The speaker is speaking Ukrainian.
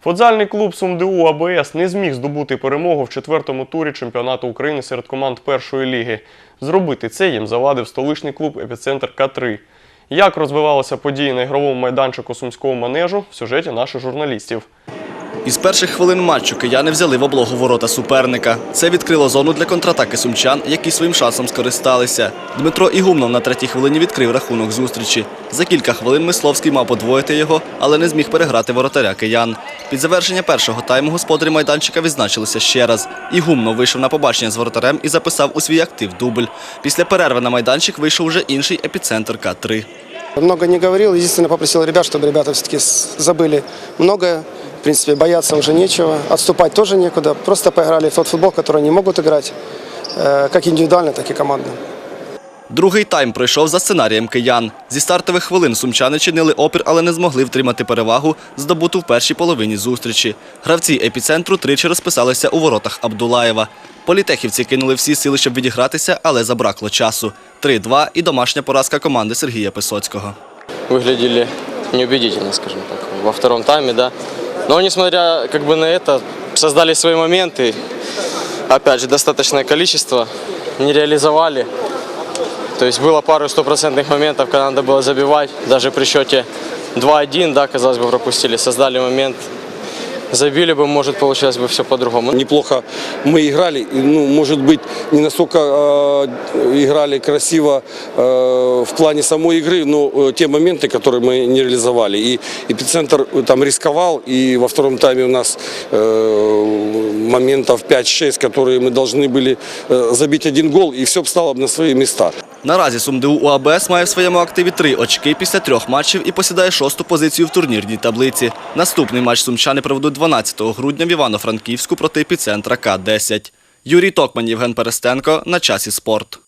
Футзальний клуб СумДУ АБС не зміг здобути перемогу в четвертому турі чемпіонату України серед команд першої ліги. Зробити це їм завадив столичний клуб Епіцентр К3. Як розвивалися події на ігровому майданчику сумського манежу в сюжеті наших журналістів. Із перших хвилин матчу кияни взяли в облогу ворота суперника. Це відкрило зону для контратаки сумчан, які своїм шансом скористалися. Дмитро Ігумнов на третій хвилині відкрив рахунок зустрічі. За кілька хвилин Мисловський мав подвоїти його, але не зміг переграти воротаря киян. Під завершення першого тайму господарі майданчика відзначилися ще раз. Ігумнов вийшов на побачення з воротарем і записав у свій актив дубль. Після перерви на майданчик вийшов уже інший епіцентр К3. Много не говорил, единственное попросил ребят, чтобы ребята все-таки забыли многое. В принципе, бояться уже нечего, отступать тоже некуда. Просто поиграли в тот футбол, который они могут играть, э, как индивидуально, так и командно. Другий тайм пройшов за сценарієм киян. Зі стартових хвилин сумчани чинили опір, але не змогли втримати перевагу, здобуту в першій половині зустрічі. Гравці епіцентру тричі розписалися у воротах Абдулаєва. Політехівці кинули всі сили, щоб відігратися, але забракло часу. 3-2 і домашня поразка команди Сергія Писоцького. выглядели неубедительно, скажем так, во втором тайме, да. Но несмотря как бы на это, создали свои моменты, опять же, достаточное количество, не реализовали. То есть было пару стопроцентных моментов, когда надо было забивать, даже при счете 2-1, да, казалось бы, пропустили, создали момент, забили бы, может, получилось бы все по-другому. Неплохо мы играли, и, ну, может быть, не настолько э, играли красиво э, в плане самой игры, но э, те моменты, которые мы не реализовали. И эпицентр э, там рисковал, и во втором тайме у нас э, моментов 5-6, которые мы должны были э, забить один гол, и все встало на свои места. Наразі Сумдеу УАБС має в своєму активі три очки після трьох матчів і посідає шосту позицію в турнірній таблиці. Наступний матч сумчани проведуть 12 грудня в Івано-Франківську проти епіцентра К-10. Юрій Токман, Євген Перестенко на часі спорт.